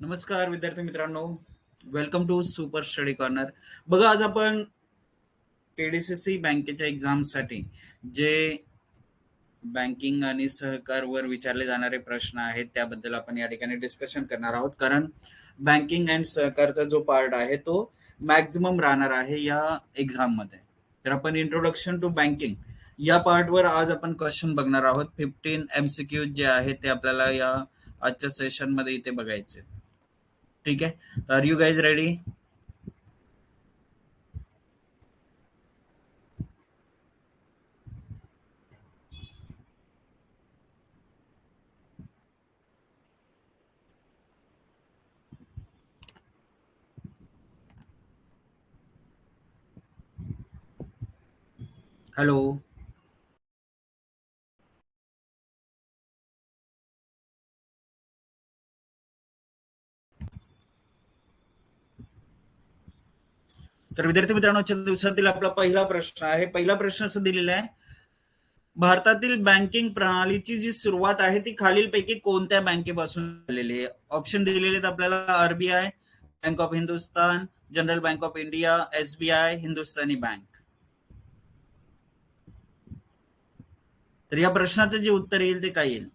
नमस्कार विद्यार्थी मित्रांनो. Welcome to super study corner बघा आज आपण पीडीसीसी बँकेच्या एक्झामसाठी जे बँकिंग आणि सहकारवर विचारले जाणारे प्रश्न आहेत त्याबद्दल आपण या ठिकाणी डिस्कशन करणार आहोत. कारण बँकिंग अँड सहकारचा जो पार्ट आहे तो मॅक्झिमम राहणार आहे या एक्झाममध्ये. तर आपण इंट्रोडक्शन टू बँकिंग या पार्टवर आज आपण क्वेश्चन बघणार आहोत. फिफ्टीन एमसीक्यू जे आहे ते आपल्याला या आजच्या सेशनमध्ये इथे बघायचे. ठीक आहे are you guys ready hello तर विद्यार्थी मित्रांनोच्या दिवसातील आपला पहिला प्रश्न आहे. पहिला प्रश्न असं दिलेला आहे. भारतातील बँकिंग प्रणालीची जी सुरुवात आहे ती खालीलपैकी कोणत्या बँकेपासून झालेली आहे? ऑप्शन दिलेले आहेत आपल्याला RBI bank of Hindustan general bank of India SBI Hindustani bank तर या प्रश्नाचं जे उत्तर येईल ते काय येईल?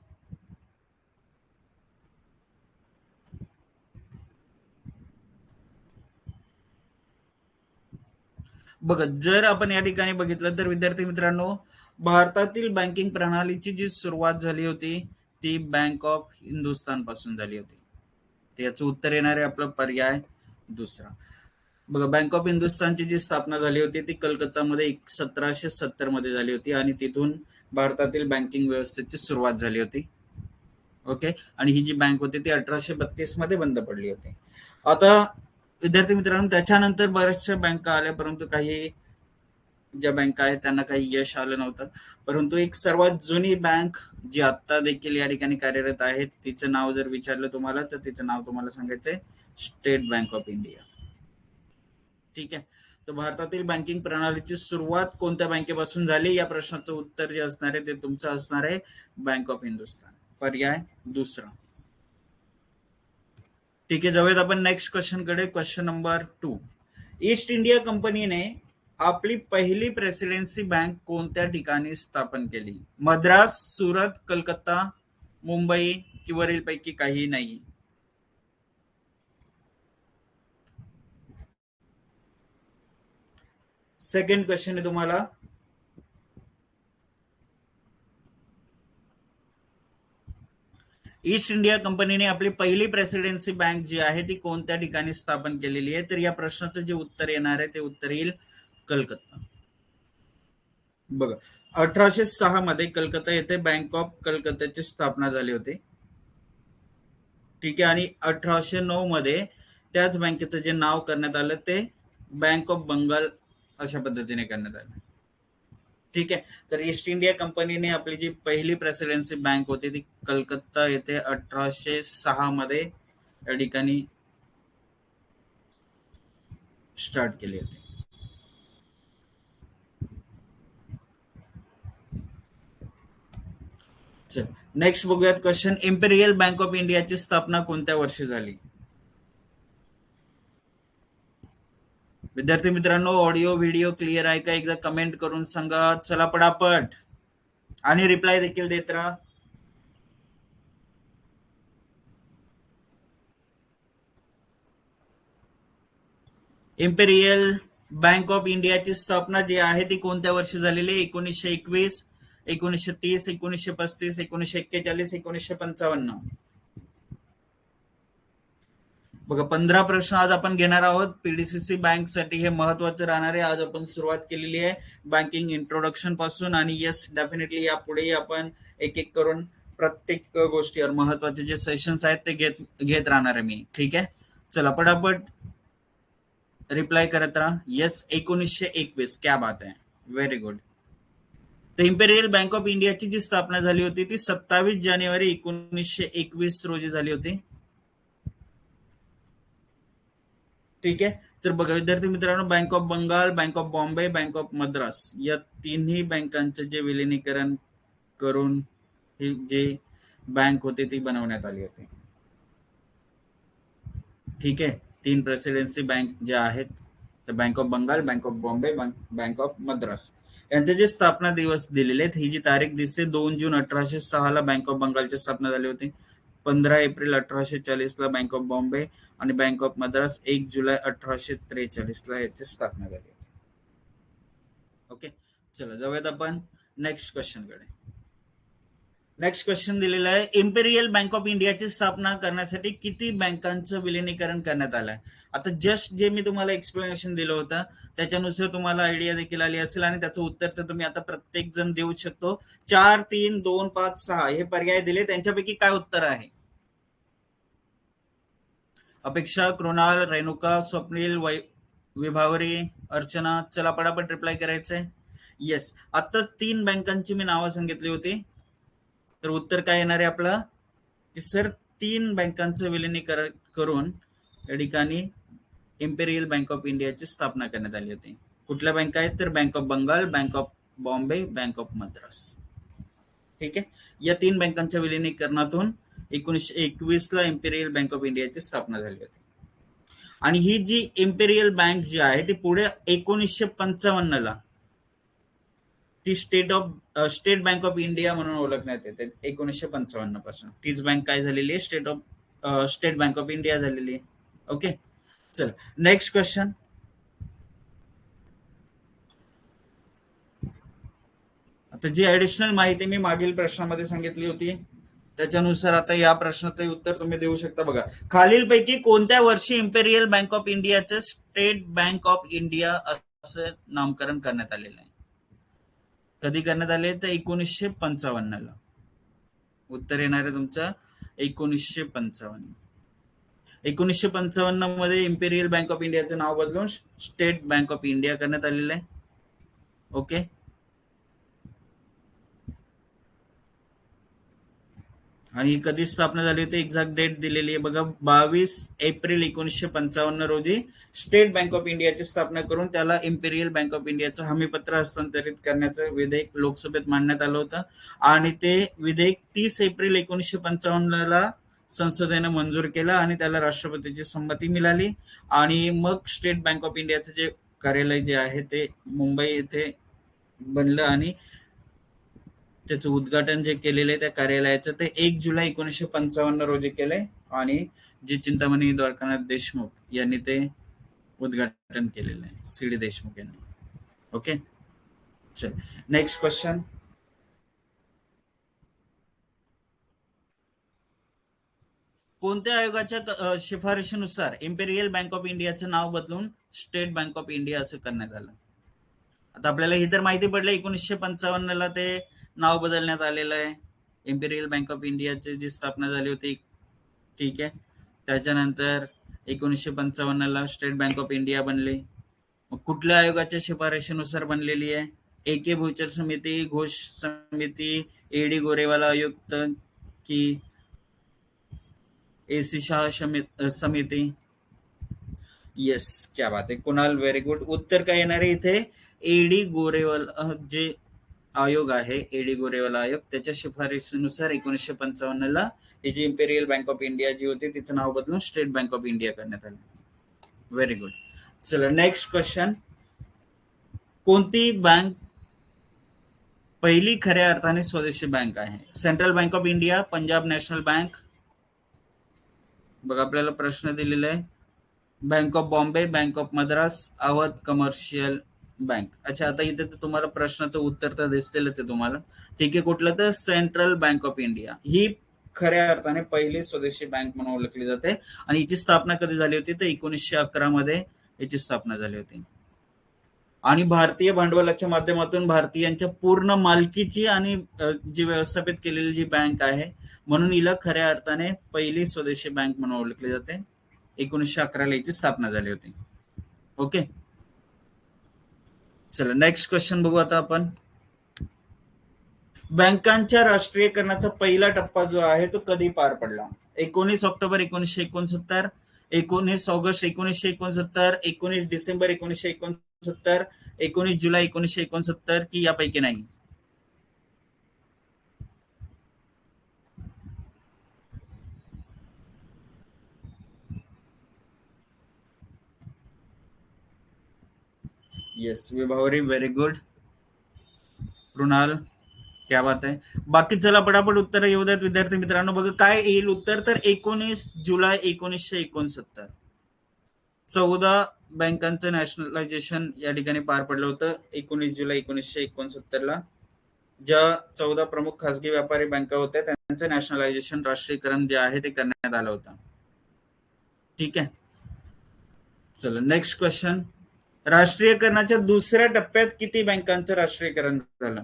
बघत जर आपण या ठिकाणी बघितलं तर विद्यार्थी मित्रांनो भारतातील बँकिंग प्रणालीची जी सुरुवात झाली होती ती बँक ऑफ हिंदुस्थानपासून झाली होती. याचं उत्तर येणार आहे आपला पर्याय दुसरा. बघा बँक ऑफ हिंदुस्थानची जी स्थापना झाली होती ती कलकत्तामध्ये सतराशे सत्तरमध्ये झाली होती आणि तिथून भारतातील बँकिंग व्यवस्थेची सुरुवात झाली होती. ओके आणि ही जी बँक होती ती अठराशे बत्तीसमध्ये बंद पडली होती. आता विद्यार्थी मित्रांनो त्याच्यानंतर बऱ्याचशा बँका आल्या परंतु काही ज्या बँका आहेत त्यांना काही यश आलं नव्हतं. परंतु एक सर्वात जुनी बँक जी आता देखील या ठिकाणी कार्यरत आहे तिचं नाव जर विचारलं तुम्हाला तर तिचं नाव तुम्हाला सांगायचंय स्टेट बँक ऑफ इंडिया ठीक आहे? तर भारतातील बँकिंग प्रणालीची सुरुवात कोणत्या बँकेपासून झाली? या प्रश्नाचं उत्तर जे असणार आहे ते तुमचं असणार आहे बँक ऑफ हिंदुस्तान पर्याय दुसरा. ठीक आहे जाऊयात आपण next क्वेश्चनकडे. Question number two east India कंपनीने आपली पहिली प्रेसिडेन्सी बँक कोणत्या ठिकाणी स्थापन केली? मद्रास सुरत कलकत्ता मुंबई कि वरील पैकी काही नाही. सेकंड क्वेश्चन आहे तुम्हाला. ईस्ट इंडिया कंपनीने आपली पहिली प्रेसिडेन्सी बँक जी आहे ती कोणत्या ठिकाणी स्थापन केलेली आहे? तर या प्रश्नाचं जे उत्तर येणार आहे ते उत्तर येईल कलकत्ता. बघा अठराशे सहा मध्ये कलकत्ता येथे बँक ऑफ कलकत्ताची स्थापना झाली होती. ठीक आहे आणि अठराशे नऊ मध्ये त्याच बँकेचं जे नाव करण्यात आलं ते बँक ऑफ बंगाल अशा पद्धतीने करण्यात आलं. ठीक आहे. तर ईस्ट इंडिया कंपनीने आपली जी पहिली प्रेसिडेन्सी बँक होती ती कलकत्ता येथे अठराशे सहा मध्ये या ठिकाणी स्टार्ट केली होती. चल नेक्स्ट बघूयात क्वेश्चन इम्पेरियल बँक ऑफ इंडियाची स्थापना कोणत्या वर्षी झाली? विद्यार्थी मित्रांनो ऑडिओ व्हिडिओ क्लिअर आहे का? एकदा कमेंट करून सांगा. चला पटापट. आणि रिप्लाय देखील देत राहा. इम्पेरियल बँक ऑफ इंडियाची स्थापना जी आहे ती कोणत्या वर्षी झालेली आहे? एकोणीसशे एकवीस एकोणीसशे तीस एकोणीसशे पस्तीस एकोणीसशे एक्केचाळीस एकोणीसशे पंचावन्न. बघा पंधरा प्रश्न आज आपण घेणार आहोत. पीडीसीसी बँकसाठी हे महत्वाचं राहणार आहे. आज आपण सुरुवात केलेली आहे बँकिंग इंट्रोडक्शनपासून आणि येस डेफिनेटली यापुढेही आपण एक एक करून प्रत्येक गोष्टीवर महत्त्वाचे जे सेशन्स आहेत ते घेत घेत राहणार आहे मी. ठीक आहे? चला पटापट रिप्लाय करत राहा. येस एकोणीसशे एकवीस. क्या बात आहे. व्हेरी गुड तर इम्पेरियल बँक ऑफ इंडियाची जी स्थापना झाली होती ती सत्तावीस जानेवारी एकोणीसशे एकवीस रोजी झाली होती. ठीक आहे? तर बघा विद्यार्थी मित्रांनो bank of Bengal bank of Bombay bank of Madras या तिन्ही बँकांचे जे विलिनीकरण करून ही जे बँक होती ती बनवण्यात आली होती. ठीक आहे? तीन प्रेसिडेन्सी बँक ज्या आहेत bank of Bengal bank of Bombay bank of Madras यांचे जे स्थापना दिवस दिलेले आहेत ही जी तारीख दिसते दोन जून अठराशे सहा ला बँक ऑफ बंगालची स्थापना झाली होती. पंधरा एप्रिल अठराशे चाळीस ला बँक ऑफ बॉम्बे आणि बँक ऑफ मद्रास एक जुलै अठराशे त्रेचाळीस ला याची स्थापना झाली ओके? चला जाऊयात आपण नेक्स्ट क्वेश्चनकडे. नेक्स्ट क्वेश्चन दिलेला आहे इम्पेरियल बँक ऑफ इंडियाची स्थापना करण्यासाठी किती बँकांचं विलिनीकरण करण्यात आलंय? आता जस्ट जे मी तुम्हाला एक्सप्लेनेशन दिलं होतं त्याच्यानुसार तुम्हाला आयडिया देखील आली असेल आणि त्याचं उत्तर तर तुम्ही आता प्रत्येक जण देऊ शकतो. चार तीन दोन पाच सहा हे पर्याय दिले. त्यांच्यापैकी काय उत्तर आहे? अपेक्षा कृणाल रेणुका स्वप्नील वै विभावरी अर्चना चला पटापट रिप्लाय करायचंय. येस आत्ताच तीन बँकांची मी नावं सांगितली होती. तर उत्तर काय येणार आहे आपलं? की सर तीन बँकांचं विलिनीकरण करून या ठिकाणी इम्पेरियल बँक ऑफ इंडियाची स्थापना करण्यात आली होती. कुठल्या बँका आहेत? तर bank of Bengal bank of Bombay bank of Madras ठीक आहे? या तीन बँकांच्या विलिनीकरणातून एकोणीसशे एकवीस ला इम्पेरियल बँक ऑफ इंडियाची स्थापना झाली होती. आणि ही जी इम्पेरियल बँक जी आहे ती पुढे एकोणीसशे पंचावन्न ला ती state of state bank of India म्हणून ओळखण्यात येते. एकोणीसशे पंचावन्नपासून. तीच बँक काय झालेली आहे? State of state bank of India झालेली आहे. ओके चल नेक्स्ट क्वेश्चन आता जी ऍडिशनल माहिती मी मागील प्रश्नामध्ये सांगितली होती त्याच्यानुसार आता या प्रश्नाचे उत्तर तुम्ही देऊ शकता बघा. खालीलपैकी कोणत्या वर्षी इम्पेरियल बँक ऑफ इंडियाचे स्टेट बँक ऑफ इंडिया असं नामकरण करण्यात आलेलं आहे? कधी करण्यात आले तर एकोणीसशे पंचावन्न ला उत्तर येणार आहे तुमचं एकोणीसशे पंचावन्न. एकोणीसशे पंचावन्नमध्ये इम्पेरियल बँक ऑफ इंडियाचं नाव बदलून स्टेट बँक ऑफ इंडिया करण्यात आलेलं आहे. ओके आणि कधी स्थापना झाली होती? एक्झॅक्ट डेट दिलेली आहे बघा. बावीस एप्रिल एकोणीसशे पंचावन्न रोजी स्टेट बँक ऑफ इंडियाची स्थापना करून त्याला इम्पेरियल बँक ऑफ इंडियाचं हमीपत्र हस्तांतरित करण्याचं विधेयक लोकसभेत मांडण्यात आलं होतं. आणि ते विधेयक तीस एप्रिल एकोणीसशे पंचावन्नला संसदेनं मंजूर केलं आणि त्याला राष्ट्रपतीची संमती मिळाली. आणि मग स्टेट बँक ऑफ इंडियाचं जे कार्यालय जे आहे ते मुंबई येथे बनलं आणि त्याचं उद्घाटन जे केलेलं आहे त्या कार्यालयाचं ते एक जुलै एकोणीसशे पंचावन्न रोजी केलंय. आणि जी चिंतामणी द्वारकानाथ देशमुख यांनी ते उद्घाटन केलेलं आहे. सी डी देशमुख यांनी. ओके? चल. नेक्स्ट क्वेश्चन कोणत्या आयोगाच्या शिफारशीनुसार इम्पेरियल बँक ऑफ इंडियाचं नाव बदलून स्टेट बँक ऑफ इंडिया असं करण्यात आलं? आता आपल्याला ही तर माहिती पडलं एकोणीसशे पंचावन्न ला ते नाव बदलण्यात आलेलं आहे. इम्पेरियल बँक ऑफ इंडियाची जी स्थापना झाली होती ठीक आहे. त्याच्यानंतर एकोणीसशे पंचावन्नला स्टेट बँक ऑफ इंडिया बनली. मग कुठल्या आयोगाच्या शिफारशीनुसार बनलेली आहे? ए के भूचर समिती घोष समिती एडी गोरेवाला आयुक्त की ए सी शाह समिती येस क्या बात आहे कुणाल व्हेरी गुड उत्तर काय येणार आहे इथे? एडी गोरेवाला जे आयोग आहे एडी गोरेवाला आयोग. त्याच्या शिफारशीनुसार एकोणीसशे पंचावन्न ला ही जी इम्पेरियल बँक ऑफ इंडिया जी होती तिचं नाव बदलून स्टेट बँक ऑफ इंडिया करण्यात आलं. व्हेरी गुड चला नेक्स्ट क्वेश्चन कोणती बँक पहिली खऱ्या अर्थाने स्वदेशी बँक आहे? Central bank of India Punjab national bank बघा आपल्याला प्रश्न दिलेला आहे. Bank of Bombay bank of Madras Awadh commercial bank. अच्छा आता इथे तर तुम्हाला प्रश्नाचं उत्तर तर दिसलेलंच आहे तुम्हाला. ठीक आहे कुठलं तर सेंट्रल बँक ऑफ इंडिया. ही खऱ्या अर्थाने पहिली स्वदेशी बँक म्हणून ओळखली जाते. आणि हिची स्थापना कधी झाली होती? तर एकोणीसशे अकरा मध्ये याची स्थापना झाली होती. आणि भारतीय भांडवलाच्या माध्यमातून भारतीयांच्या पूर्ण मालकीची आणि जी व्यवस्थापित केलेली जी बँक आहे म्हणून हिला खऱ्या अर्थाने पहिली स्वदेशी बँक म्हणून ओळखली जाते. एकोणीसशे अकराला याची स्थापना झाली होती. ओके? चला नेक्स्ट क्वेश्चन बघू आता आपण. बँकांच्या राष्ट्रीयकरणाचा पहिला टप्पा जो आहे तो कधी पार पडला? एकोणीस ऑक्टोबर एकोणीसशे एकोणसत्तर एकोणीस ऑगस्ट एकोणीसशे एकोणसत्तर एकोणीस डिसेंबर एकोणीसशे एकोणसत्तर एकोणीस जुलै एकोणीसशे एकोणसत्तर की यापैकी नाही? Yes Vibhavari very good Krunal क्या बात आहे बाकी चला पटापट उत्तर येऊ द्यात विद्यार्थी मित्रांनो. बघा काय येईल उत्तर तर एकोणीस जुलै एकोणीसशे एकोणसत्तर. चौदा बँकांचं नॅशनलायझेशन या ठिकाणी पार पडलं होतं एकोणीस जुलै एकोणीसशे एकोणसत्तर ला ज्या चौदा प्रमुख खासगी व्यापारी बँका होत्या त्यांचं नॅशनलायझेशन राष्ट्रीयकरण जे आहे ते करण्यात आलं होतं. ठीक आहे? चला नेक्स्ट क्वेश्चन राष्ट्रीयकरणाच्या दुसऱ्या टप्प्यात किती बँकांचं राष्ट्रीयकरण झालं?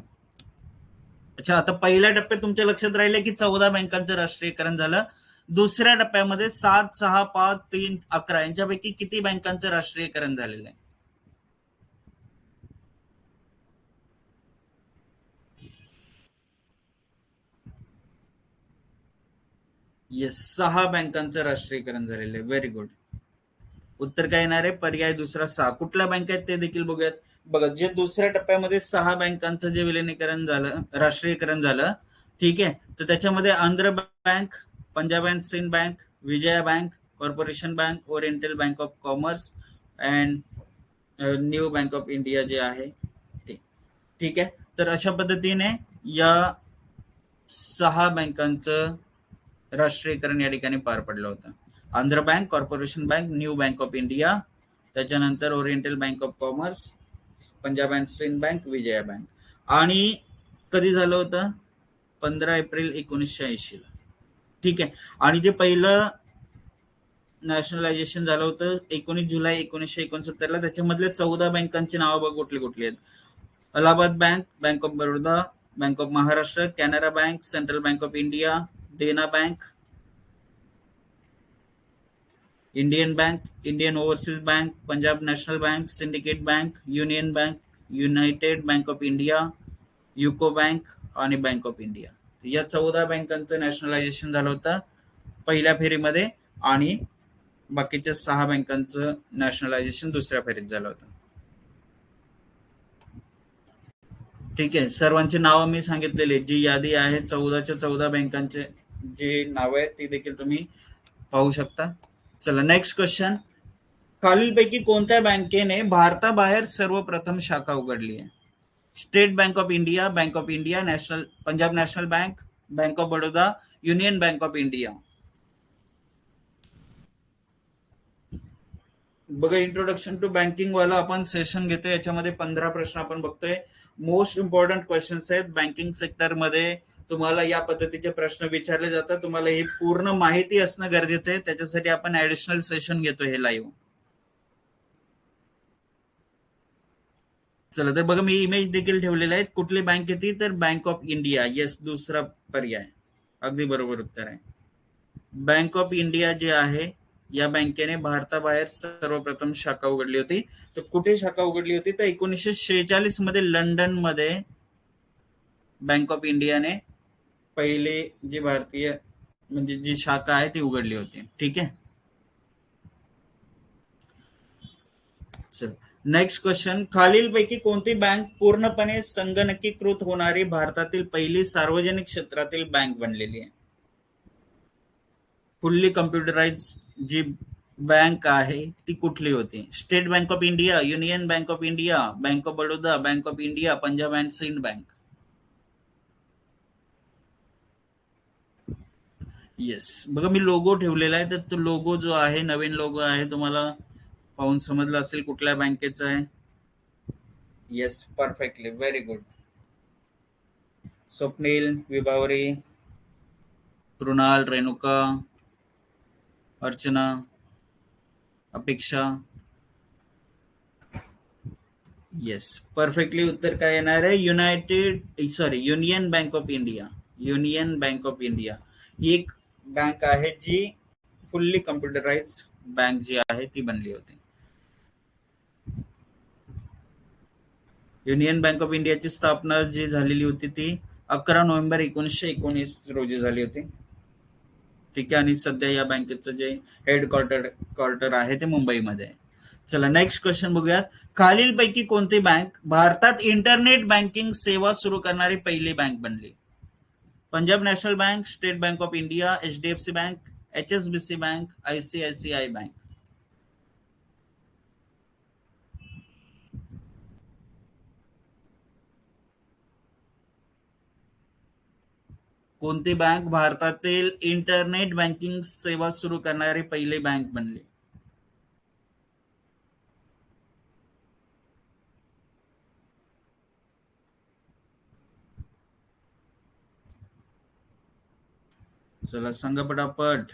अच्छा आता पहिल्या टप्प्यात तुमच्या लक्षात राहिलं की चौदा बँकांचं राष्ट्रीयकरण झालं. दुसऱ्या टप्प्यामध्ये सात सहा पाच तीन अकरा यांच्यापैकी किती बँकांचं राष्ट्रीयकरण झालेलं आहे? येस सहा बँकांचं राष्ट्रीयकरण झालेलं आहे. व्हेरी गुड उत्तर काय येणार आहे? पर्याय दुसरा सहा. कुठल्या बँक आहेत ते देखील बघूयात. बघा जे दुसऱ्या टप्प्यामध्ये सहा बँकांचं जे विलिनीकरण झालं राष्ट्रीयकरण झालं ठीक आहे? तर त्याच्यामध्ये Andhra bank Punjab and Sindh bank Vijaya bank corporation bank oriental bank of commerce and new bank of India जे आहे ते. ठीक आहे? तर अशा पद्धतीने या सहा बँकांचं राष्ट्रीयकरण या ठिकाणी पार पडलं होतं. Andhra bank corporation bank new bank of India त्याच्यानंतर oriental bank of commerce Punjab and Sindh bank Vijaya bank. आणि कधी झालं होतं? पंधरा एप्रिल एकोणीसशे ऐंशी ला ठीक आहे. आणि जे पहिलं नॅशनलायझेशन झालं होतं एकोणीस जुलै एकोणीसशे एकोणसत्तरला त्याच्यामधले चौदा बँकांची नावं बघ कुठली कुठली आहेत. Allahabad bank bank of Baroda bank of Maharashtra Canara bank central bank of India Dena bank Indian bank Indian overseas bank Punjab national bank syndicate bank union bank united bank of India UCO bank आणि bank of India. या चौदा बँकांचं nationalisation झालं होतं पहिल्या फेरीमध्ये आणि बाकीच्या सहा बँकांचं नॅशनलायझेशन दुसऱ्या फेरीत झालं होतं. ठीक आहे सर्वांची नावं मी सांगितलेली जी यादी आहे चौदाच्या चौदा बँकांचे जी नावं आहेत ती देखील तुम्ही पाहू शकता. चला नेक्स्ट क्वेश्चन खालीलपैकी कोणत्या बँकेने भारताबाहेर सर्वप्रथम शाखा उघडली आहे? State bank of India bank of India national Punjab national bank bank of Baroda union bank of India बघा इंट्रोडक्शन टू बँकिंग वाला आपण सेशन घेतोय. याच्यामध्ये पंधरा प्रश्न आपण बघतोय. मोस्ट इम्पॉर्टंट क्वेश्चन्स आहेत. बँकिंग सेक्टरमध्ये तुम्हाला या पद्धतीचे प्रश्न विचारले जातात. तुम्हाला ही पूर्ण माहिती असणं गरजेचं आहे. त्याच्यासाठी आपण ऍडिशनल सेशन घेतो हे लाईव्ह चला तर बघा मी इमेज देखील ठेवलेले आहेत. कुठली बँक येते तर बँक ऑफ इंडिया येस दुसरा पर्याय. अगदी बरोबर उत्तर आहे. बँक ऑफ इंडिया जे आहे या बँकेने भारताबाहेर सर्वप्रथम शाखा उघडली होती. तर कुठे शाखा उघडली होती? तर एकोणीसशे शेहेचाळीसमध्ये लंडनमध्ये बँक ऑफ इंडियाने पहिली जी भारतीय म्हणजे जी शाखा आहे ती उघडली होती. ठीक आहे? चल. नेक्स्ट क्वेश्चन खालीलपैकी कोणती बँक पूर्णपणे संगणकीकृत होणारी भारतातील पहिली सार्वजनिक क्षेत्रातील बँक बनलेली आहे? फुल्ली कम्प्युटराइज जी बँक आहे ती कुठली होती? State bank of India union bank of India bank of Baroda bank of India Punjab and Sindh bank yes बघा मी लोगो ठेवलेला आहे. तर तो लोगो जो आहे नवीन लोगो आहे तुम्हाला पाहून समजला असेल कुठल्या बँकेचा आहे. Yes perfectly very good Swapnil Vibhavari Krunal Renuka Archana Apeksha. Yes perfectly उत्तर काय येणार आहे? United sorry union bank of India union bank of India ही एक बँक आहे जी फुल्ली कम्प्युटराइज बँक जी आहे ती बनली होती. युनियन बँक ऑफ इंडियाची स्थापना जी झालेली होती ती अकरा नोव्हेंबर एकोणीसशे एकोणीस रोजी झाली होती. ठीक आहे आणि सध्या या बँकेचं जे हेडक्वार्टर क्वार्टर आहे ते मुंबईमध्ये आहे. चला नेक्स्ट क्वेश्चन बघूयात. खालीलपैकी कोणती बँक भारतात इंटरनेट बँकिंग सेवा सुरू करणारी पहिली बँक बनली? Punjab national bank, state bank of India H D F C bank H S B C bank, ICICI bank. कोणती बँक भारतातील इंटरनेट बँकिंग सेवा सुरू करणारी पहिली बँक बनली? चला सांगा पटापट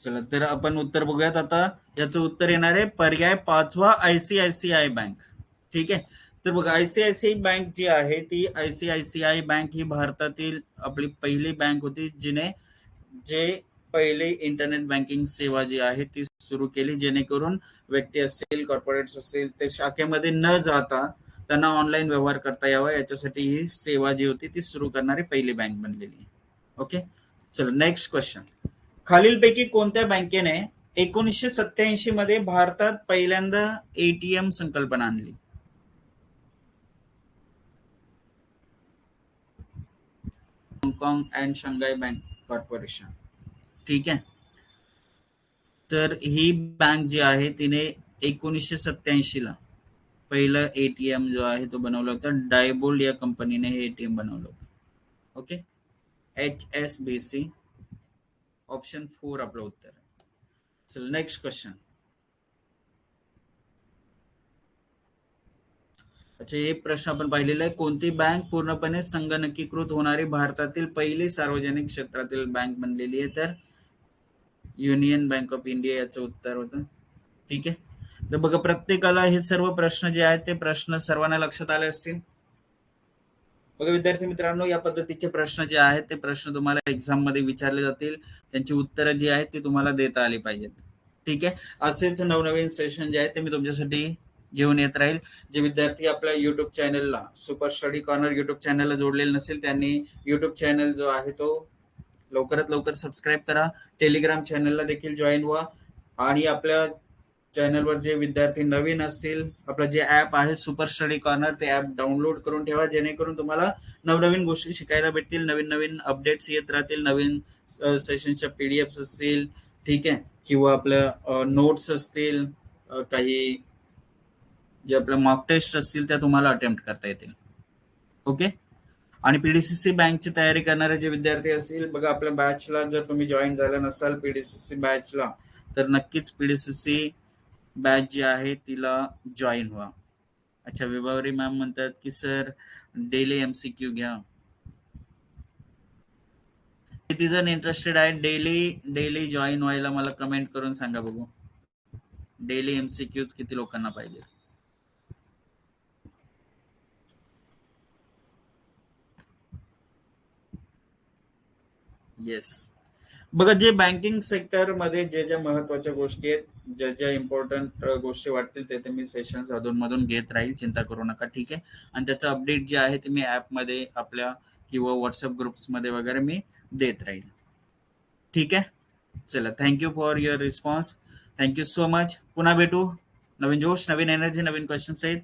चला तर आपण उत्तर बघूयात आता. याचं उत्तर येणार आहे पर्याय पाचवा आयसीआयसीआय बँक. ठीक आहे? तर बघा आयसीआयसीआय बँक जी आहे ती आयसीआयसीआय बँक ही भारतातील आपली पहिली बँक होती जिने जे पहिले इंटरनेट बँकिंग सेवा जी आहे ती सुरू केली जेणेकरून व्यक्ती असतील कॉर्पोरेट्स असतील ते शाखेमध्ये न जाता त्यांना ऑनलाईन व्यवहार करता यावा. याच्यासाठी ही सेवा जी होती ती सुरू करणारी पहिली बँक बनलेली ओके चलो नेक्स्ट क्वेश्चन खालीलपैकी कोणत्या बँकेने एकोणीसशे सत्याऐंशी मध्ये भारतात पहिल्यांदा एटीएम संकल्पना आणली? हाँगकाँग अँड शंघाई बँक कॉर्पोरेशन ठीक है? तर ही बँक जी आहे, तिने एकोणीसशे सत्याऐंशी ला पहिलं एटीएम जो आहे तो बनवला होता. डायबोल्ड या कंपनीने हे एटीएम बनवलं होतं. Okay H S B C option four आपलं उत्तर. आहे नेक्स्ट क्वेश्चन अच्छा एक प्रश्न आपण पाहिलेला आहे. कोणती बँक पूर्णपणे संगणकीकृत होणारी भारतातील पहिली सार्वजनिक क्षेत्रातील बँक बनलेली आहे? तर युनियन बँक ऑफ इंडिया याचं उत्तर होतं. ठीक आहे? तर बघा प्रत्येकाला हे सर्व प्रश्न जे आहेत ते प्रश्न सर्वांना लक्षात आले असतील. बघा विद्यार्थी मित्रांनो या पद्धतीचे प्रश्न जे आहेत ते प्रश्न तुम्हाला एक्झाममध्ये विचारले जातील. त्यांची उत्तरं जी आहेत ती तुम्हाला देता आली पाहिजेत. ठीक आहे? असेच नवनवीन सेशन जे आहेत ते मी तुमच्यासाठी घेऊन येत राहील. जे विद्यार्थी आपल्या युट्यूब चॅनलला सुपर स्टडी कॉर्नर युट्यूब चॅनलला जोडलेले नसेल त्यांनी युट्यूब चॅनल जो आहे तो लवकरात लवकर सबस्क्राईब करा. टेलिग्राम चॅनलला देखील जॉईन व्हा. आणि आपल्या चॅनलवर जे विद्यार्थी नवीन असतील आपलं जे ॲप आहे सुपर स्टडी कॉर्नर ते ॲप डाउनलोड करून ठेवा. जेणेकरून तुम्हाला नवनवीन गोष्टी शिकायला भेटतील नवीन नवीन अपडेट्स येत राहतील नवीन सेशनच्या पी डी एफ्स असतील ठीक आहे? किंवा आपल्या नोट्स असतील काही जे आपल्या मॉक टेस्ट असतील त्या तुम्हाला अटेम्प्ट करता येतील. ओके आणि पीडीसीसी बँकची तयारी करणारे जे विद्यार्थी असतील बघा आपल्या बॅचला जर तुम्ही जॉईन झाला नसाल पीडीसीसी बॅचला तर नक्कीच पीडीसीसी बॅच जी आहे तिला जॉईन व्हा. अच्छा विभावरी मॅम म्हणतात की सर डेली एमसीक्यू घ्या. किती जण इंटरेस्टेड आहे डेली डेली जॉईन व्हायला मला कमेंट करून सांगा बघू. डेली एमसीक्यूज किती लोकांना पाहिजे येस बघा जे बँकिंग सेक्टरमध्ये जे ज्या महत्त्वाच्या गोष्टी आहेत ज्या ज्या इम्पॉर्टंट गोष्टी वाटतील ते ते मी सेशन्स अधून मधून घेत राहील. चिंता करू नका. ठीक आहे? आणि त्याचं अपडेट जे आहे ते मी ॲपमध्ये आपल्या किंवा व्हॉट्सअप ग्रुप्समध्ये वगैरे मी देत राहील. ठीक आहे? चला thank you for your response thank you so much पुन्हा भेटू. नवीन जोश नवीन एनर्जी नवीन क्वेश्चन्स आहेत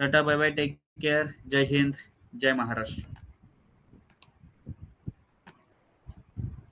tata bye bye take care जय हिंद. जय महाराष्ट्र.